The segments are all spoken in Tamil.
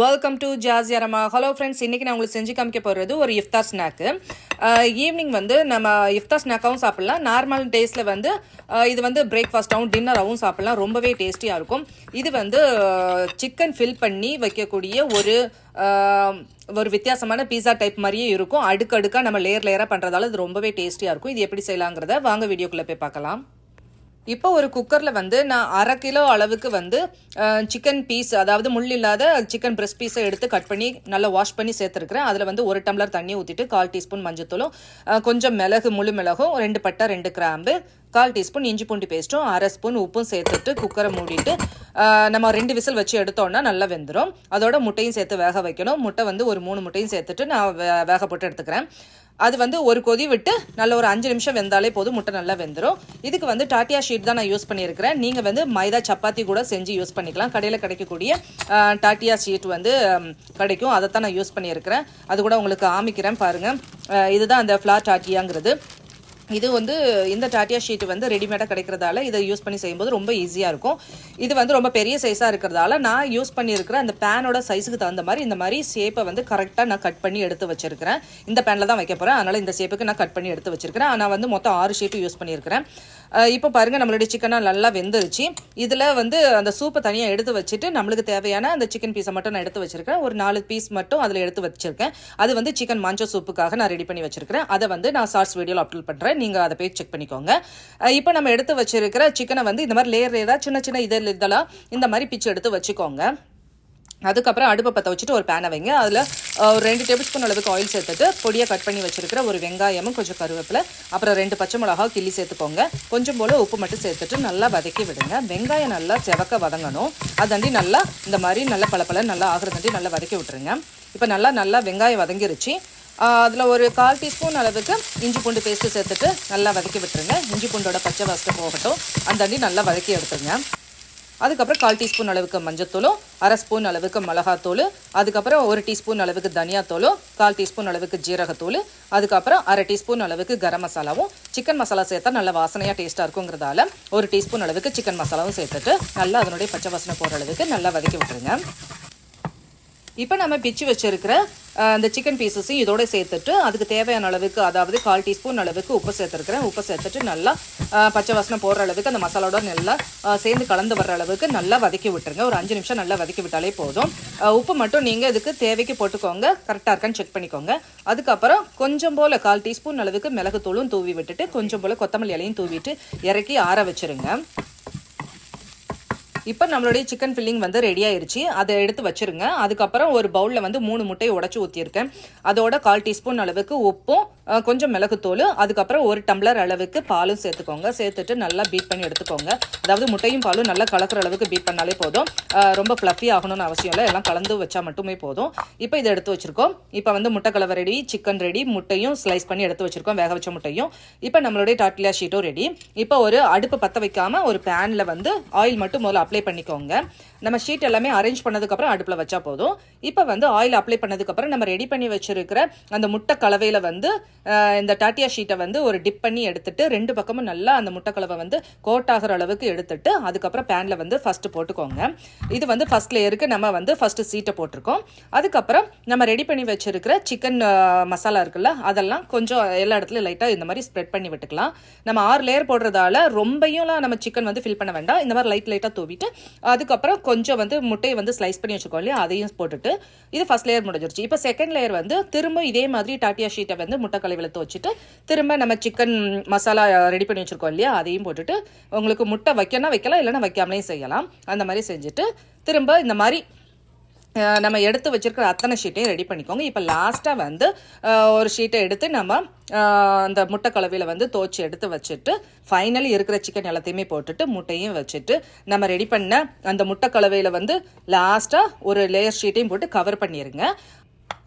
வெல்கம் டு ஜாசியாரமா ஹலோ ஃப்ரெண்ட்ஸ் இன்றைக்கி நான் உங்களுக்கு செஞ்சு காமிக்க போகிறது ஒரு இஃப்தார் ஸ்நாக்கு ஈவினிங் வந்து நம்ம இஃப்தார் ஸ்நாக்காகவும் சாப்பிட்லாம். நார்மல் டேஸில் வந்து uh, இது வந்து பிரேக்ஃபாஸ்ட்டாகவும் டின்னராகவும் சாப்பிட்லாம். ரொம்பவே டேஸ்டியாக இருக்கும். இது வந்து uh, சிக்கன் ஃபில் பண்ணி வைக்கக்கூடிய ஒரு uh, ஒரு வித்தியாசமான பீஸா டைப் மாதிரியே இருக்கும். அடுக்கடுக்காக நம்ம லேயர் லேயராக பண்ணுறதால இது ரொம்பவே டேஸ்டியாக இருக்கும். இது எப்படி செய்யலாங்கிறத வாங்க வீடியோக்குள்ளே போய் பார்க்கலாம். இப்போ ஒரு குக்கரில் வந்து நான் அரை கிலோ அளவுக்கு வந்து சிக்கன் பீஸ் அதாவது முள் இல்லாத சிக்கன் பிரஸ்ட் பீஸை எடுத்து கட் பண்ணி நல்லா வாஷ் பண்ணி சேர்த்துருக்கிறேன். அதில் வந்து ஒரு டம்ளர் தண்ணி ஊற்றிட்டு கால் டீஸ்பூன் மஞ்சத்தூளும் கொஞ்சம் மிளகு முழு மிளகும் ரெண்டு பட்டை ரெண்டு கிராம்பு கால் டீஸ்பூன் இஞ்சி பூண்டு பேஸ்ட்டும் அரை ஸ்பூன் உப்பும் சேர்த்துட்டு குக்கரை மூடிட்டு நம்ம ரெண்டு விசில் வச்சு எடுத்தோம்னா நல்லா வெந்துடும் அதோட முட்டையும் சேர்த்து வேக வைக்கணும். முட்டை வந்து ஒரு மூணு முட்டையும் சேர்த்துட்டு நான் வேக போட்டு எடுத்துக்கிறேன். அது வந்து ஒரு கொதி விட்டு நல்ல ஒரு அஞ்சு நிமிஷம் வெந்தாலே போதும் முட்டை நல்லா வெந்துடும் இதுக்கு வந்து டாட்டியா ஷீட் தான் நான் யூஸ் பண்ணியிருக்கிறேன். நீங்கள் வந்து மைதா சப்பாத்தி கூட செஞ்சு யூஸ் பண்ணிக்கலாம். கடையில் கிடைக்கக்கூடிய டாட்டியா ஷீட் வந்து கிடைக்கும். அதை தான் நான் யூஸ் பண்ணியிருக்கிறேன். அது கூட உங்களுக்கு ஆமிக்கிறேன் பாருங்கள் இதுதான் அந்த ஃப்ளார் டாட்டியாங்கிறது. இது வந்து இந்த டாட்டியா ஷீட் வந்து ரெடிமேடாக கிடைக்கிறதால இதை யூஸ் பண்ணி செய்யும்போது ரொம்ப ஈஸியாக இருக்கும். இது வந்து ரொம்ப பெரிய சைஸாக இருக்கிறதால நான் யூஸ் பண்ணியிருக்கிற அந்த பேனோட சைஸுக்கு தகுந்த மாதிரி இந்த மாதிரி ஷேப்பை வந்து கரெக்டாக நான் கட் பண்ணி எடுத்து வச்சிருக்கிறேன். இந்த பேனில் தான் வைக்க போகிறேன் அதனால் இந்த ஷேப்புக்கு நான் கட் பண்ணி எடுத்து வச்சிருக்கிறேன். நான் வந்து மொத்தம் ஆறு ஷீட்டு யூஸ் பண்ணியிருக்கிறேன். இப்போ பாருங்கள் நம்மளுடைய சிக்கனாக நல்லா வெந்துருச்சு. இதில் வந்து அந்த சூப்பை தனியாக எடுத்து வச்சுட்டு நம்மளுக்கு தேவையான அந்த சிக்கன் பீஸை மட்டும் நான் எடுத்து வச்சிருக்கேன். ஒரு நாலு பீஸ் மட்டும் அதில் எடுத்து வச்சிருக்கேன். அது வந்து சிக்கன் மஞ்சள் சூப்புக்காக நான் ரெடி பண்ணி வச்சிருக்கிறேன். அதை வந்து நான் ஷார்ட்ஸ் வீடியோவில் அப்லோட் பண்ணுறேன் நீங்கள் அதை போய் செக் பண்ணிக்கோங்க. இப்போ நம்ம எடுத்து வச்சிருக்கிற சிக்கனை வந்து இந்த மாதிரி லேயர் லேயராக சின்ன சின்ன இதில் இதெல்லாம் இந்த மாதிரி பிச்சு எடுத்து வச்சுக்கோங்க. அதுக்கப்புறம் அடுப்பை பற்ற வச்சுட்டு ஒரு பேனை வைங்க. அதில் ஒரு ரெண்டு டேபிள் ஸ்பூன் அளவுக்கு ஆயில் சேர்த்துட்டு பொடியை கட் பண்ணி வச்சிருக்கிற ஒரு வெங்காயமும் கொஞ்சம் கருவேப்பிலை அப்புறம் ரெண்டு பச்சை மிளகா கிள்ளி சேர்த்துக்கோங்க. கொஞ்சம் போல் உப்பு மட்டும் சேர்த்துட்டு நல்லா வதக்கி விடுங்க. வெங்காயம் நல்லா செவக்க வதங்கணும். அதாண்டி நல்லா இந்த மாதிரி நல்லா பளபள நல்லா ஆகிறதாண்டி நல்லா வதக்கி விட்டுருங்க. இப்போ நல்லா நல்லா வெங்காயம் வதங்கிருச்சு. அதில் ஒரு கால் டீஸ்பூன் அளவுக்கு இஞ்சி பூண்டு பேஸ்ட்டு சேர்த்துட்டு நல்லா வதக்கி விட்டுருங்க. இஞ்சி பூண்டோட பச்சை வாசத்தை போகட்டும். அந்தாண்டி நல்லா வதக்கி எடுத்துருங்க. அதுக்கப்புறம் கால் டீஸ்பூன் அளவுக்கு மஞ்சத்தூளும் அரை ஸ்பூன் அளவுக்கு மிளகாத்தூள் அதுக்கப்புறம் ஒரு டீஸ்பூன் அளவுக்கு தனியாத்தூளும் கால் டீஸ்பூன் அளவுக்கு ஜீரகத்தூள் அதுக்கப்புறம் அரை டீஸ்பூன் அளவுக்கு கரம் மசாலாவும். சிக்கன் மசாலா சேர்த்தா நல்ல வாசனையாக டேஸ்ட்டாக இருக்குங்கிறதால ஒரு டீஸ்பூன் அளவுக்கு சிக்கன் மசாலாவும் சேர்த்துட்டு நல்லா அதனுடைய பச்சை வாசனை போகிற அளவுக்கு நல்லா வதக்கி விட்டுருங்க. இப்போ நம்ம பிச்சு வச்சிருக்கிற அந்த சிக்கன் பீசஸையும் இதோட சேர்த்துட்டு அதுக்கு தேவையான அளவுக்கு அதாவது கால் டீஸ்பூன் அளவுக்கு உப்பு சேர்த்துருக்குறேன். உப்பு சேர்த்துட்டு நல்லா பச்சை வாசனை போடுற அளவுக்கு அந்த மசாலாவோட நல்லா சேர்ந்து கலந்து வர்ற அளவுக்கு நல்லா வதக்கி விட்டுருங்க. ஒரு அஞ்சு நிமிஷம் நல்லா வதக்கி விட்டாலே போதும். உப்பு மட்டும் நீங்கள் இதுக்கு தேவைக்கு போட்டுக்கோங்க. கரெக்டாக இருக்கான்னு செக் பண்ணிக்கோங்க. அதுக்கப்புறம் கொஞ்சம் போல் கால் டீஸ்பூன் அளவுக்கு மிளகுத்தூளும் தூவி விட்டுட்டு கொஞ்சம் போல் கொத்தமல்லி இலையும் தூவிட்டு இறக்கி ஆற வச்சிருங்க. இப்போ நம்மளுடைய சிக்கன் ஃபில்லிங் வந்து ரெடி ஆயிருச்சு. அதை எடுத்து வச்சிருங்க. அதுக்கப்புறம் ஒரு பவுலில் வந்து மூணு முட்டையை உடச்சி ஊற்றியிருக்கேன் அதோட கால் டீஸ்பூன் அளவுக்கு உப்பும் கொஞ்சம் மிளகுத்தூள் அதுக்கப்புறம் ஒரு டம்ளர் அளவுக்கு பாலும் சேர்த்துக்கோங்க. சேர்த்துட்டு நல்லா பீட் பண்ணி எடுத்துக்கோங்க. அதாவது முட்டையும் பாலும் நல்லா கலக்கிற அளவுக்கு பீட் பண்ணாலே போதும். ரொம்ப ஃப்ளஃபி ஆகணும்னு அவசியம் இல்லை. எல்லாம் கலந்து வச்சா மட்டுமே போதும். இப்போ இதை எடுத்து வச்சிருக்கோம். இப்போ வந்து முட்டை கலவை ரெடி சிக்கன் ரெடி முட்டையும் ஸ்லைஸ் பண்ணி எடுத்து வச்சிருக்கோம். வேக வச்ச முட்டையும். இப்போ நம்மளுடைய டாட்டிலா ஷீட்டும் ரெடி இப்போ ஒரு அடுப்பு பற்ற வைக்காமல் ஒரு பேனில் வந்து ஆயில் மட்டும் முதல்ல அப்ளை பண்ணிக்கோங்க. நம்ம ஷீட் எல்லாமே அரேஞ்ச் பண்ணதுக்கப்புறம் அடுப்பில் வச்சா போதும். இப்போ வந்து ஆயில் அப்ளை பண்ணதுக்கப்புறம் நம்ம ரெடி பண்ணி வச்சுருக்கிற அந்த முட்டை கலவையில் வந்து இந்த டாட்டியா ஷீட்டை வந்து ஒரு டிப் பண்ணி எடுத்துட்டு ரெண்டு பக்கமும் நல்லா அந்த முட்டை கலவை வந்து கோட் ஆகிற அளவுக்கு எடுத்துட்டு அதுக்கப்புறம் பேனில் வந்து ஃபஸ்ட்டு போட்டுக்கோங்க. இது வந்து ஃபர்ஸ்ட் லேயருக்கு நம்ம வந்து ஃபஸ்ட்டு சீட்டை போட்டிருக்கோம். அதுக்கப்புறம் நம்ம ரெடி பண்ணி வச்சுருக்கிற சிக்கன் மசாலா இருக்குல்ல அதெல்லாம் கொஞ்சம் எல்லா இடத்துலையும் லைட்டாக இந்த மாதிரி ஸ்ப்ரெட் பண்ணி விட்டுக்கலாம். நம்ம ஆறு லேயர் போடுறதால ரொம்பையும்லாம் நம்ம சிக்கன் வந்து ஃபில் பண்ண வேண்டாம். இந்த மாதிரி லைட் லைட்டாக தூவிட்டு அதுக்கப்புறம் கொஞ்சம் வந்து முட்டையை வந்து ஸ்லைஸ் பண்ணி வச்சுக்கோம் இல்லையா? அதையும் போட்டுட்டு இது ஃபர்ஸ்ட் லேயர் முடிஞ்சிருச்சு. இப்போ செகண்ட் லேயர் வந்து திரும்ப இதே மாதிரி டாட்டியா ஷீட்டை வந்து முட்டை கலவையில் துவச்சிட்டு திரும்ப நம்ம சிக்கன் மசாலா ரெடி பண்ணி வச்சுருக்கோம் இல்லையா? அதையும் போட்டுட்டு உங்களுக்கு முட்டை வைக்கணும் வைக்கலாம் இல்லைன்னா வைக்காமலேயும் செய்யலாம். அந்த மாதிரி செஞ்சுட்டு திரும்ப இந்த மாதிரி நம்ம எடுத்து வச்சுருக்கிற அத்தனை ஷீட்டையும் ரெடி பண்ணிக்கோங்க. இப்போ லாஸ்ட்டாக வந்து ஒரு ஷீட்டை எடுத்து நம்ம அந்த முட்டை கலவையில் வந்து தோச்சி எடுத்து வச்சுட்டு ஃபைனலி இருக்கிற சிக்கன் எல்லாத்தையுமே போட்டுட்டு முட்டையும் வச்சுட்டு நம்ம ரெடி பண்ண அந்த முட்டை கலவையில் வந்து லாஸ்ட்டாக ஒரு லேயர் ஷீட்டையும் போட்டு கவர் பண்ணிடுங்க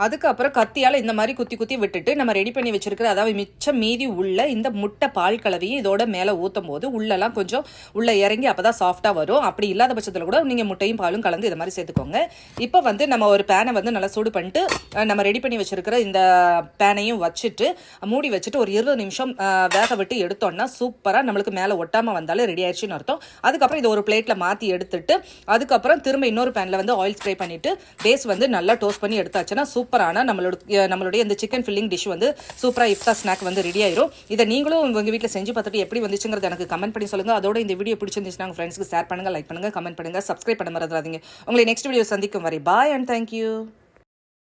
அதுக்கப்புறம் கத்தியால் இந்த மாதிரி குத்தி குத்தி விட்டுட்டு நம்ம ரெடி பண்ணி வச்சிருக்கிற அதாவது மிச்சம் மீதி உள்ள இந்த முட்டை பால் கலவையும் இதோட மேலே ஊற்றும் போது உள்ளெல்லாம் கொஞ்சம் உள்ளே இறங்கி அப்போ தான் சாஃப்டாக வரும். அப்படி இல்லாத பட்சத்தில் கூட நீங்கள் முட்டையும் பாலும் கலந்து இது மாதிரி சேர்த்துக்கோங்க. இப்போ வந்து நம்ம ஒரு பேனை வந்து நல்லா சூடு பண்ணிட்டு நம்ம ரெடி பண்ணி வச்சிருக்கிற இந்த பேனையும் வச்சுட்டு மூடி வச்சுட்டு ஒரு இருபது நிமிஷம் வேக விட்டு எடுத்தோம்னா சூப்பராக நம்மளுக்கு மேலே ஒட்டாமல் வந்தாலும் ரெடி ஆயிடுச்சுன்னு அர்த்தம். அதுக்கப்புறம் இதை ஒரு பிளேட்டில் மாற்றி எடுத்துட்டு அதுக்கப்புறம் திரும்ப இன்னொரு பேனில் வந்து ஆயில் ஸ்ப்ரே பண்ணிவிட்டு பேஸ் வந்து நல்லா டோஸ்ட் பண்ணி எடுத்தாச்சுன்னா சூப்பரான நம்மளோட நம்மளுடைய இந்த சிக்கன் ஃபில்லிங் டிஷ் வந்து சூப்பராக இஃப்தா ஸ்நாக் வந்து ரெடி ஆயிரும். இதை நீங்களும் உங்கள் வீட்டில் செஞ்சு பார்த்துட்டு எப்படி வந்துச்சுங்கிறது எனக்கு கமெண்ட் பண்ணி சொல்லுங்க. அதோட இந்த வீடியோ பிடிச்சிருந்துச்சுன்னா உங்கள் ஃப்ரெண்ட்ஸ்க்கு ஷேர் பண்ணுங்க லைக் பண்ணுங்கள் கமெண்ட் பண்ணுங்கள் சப்ஸ்கிரைப் பண்ண மறந்துடாதீங்க. உங்களை நெக்ஸ்ட் வீடியோ சந்திக்கும் வரை பாய் அண்ட் தேங்க்யூ